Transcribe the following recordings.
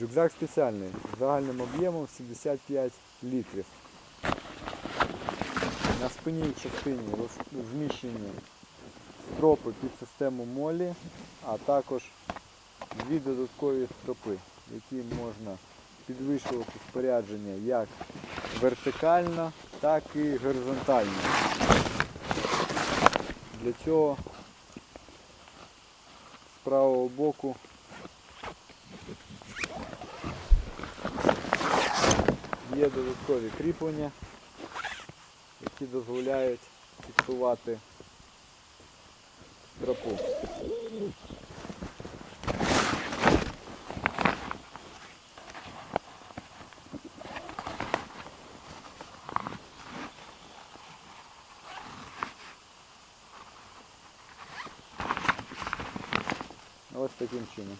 Рюкзак спеціальний з загальним об'ємом 75 літрів. На спині частині зміщені стропи під систему молі, а також дві додаткові стропи, які можна підвищувати спорядження як вертикально, так і горизонтально. Для цього з правого боку є додаткові кріплення, які дозволяють фіксувати стропу. Ось таким чином.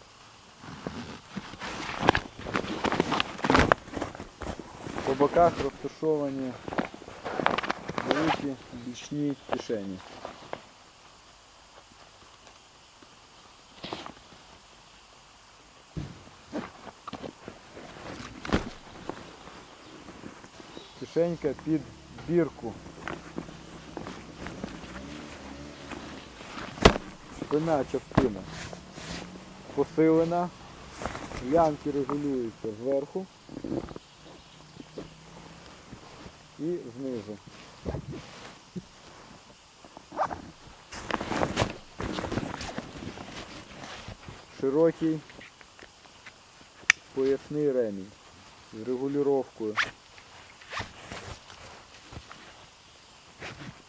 По боках розташовані великі бічні кишені. Кишенька під бірку. Спина частина посилена, лямки регулюються зверху і знизу. Широкий поясний ремінь з регулювання.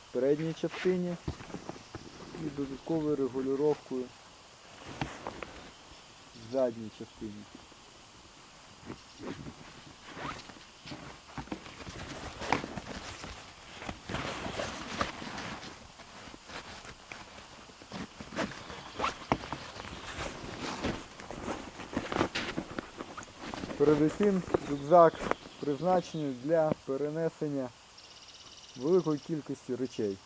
В передній частині і додатковою регулюванням в задній частині. Передусім рюкзак призначений для перенесення великої кількості речей.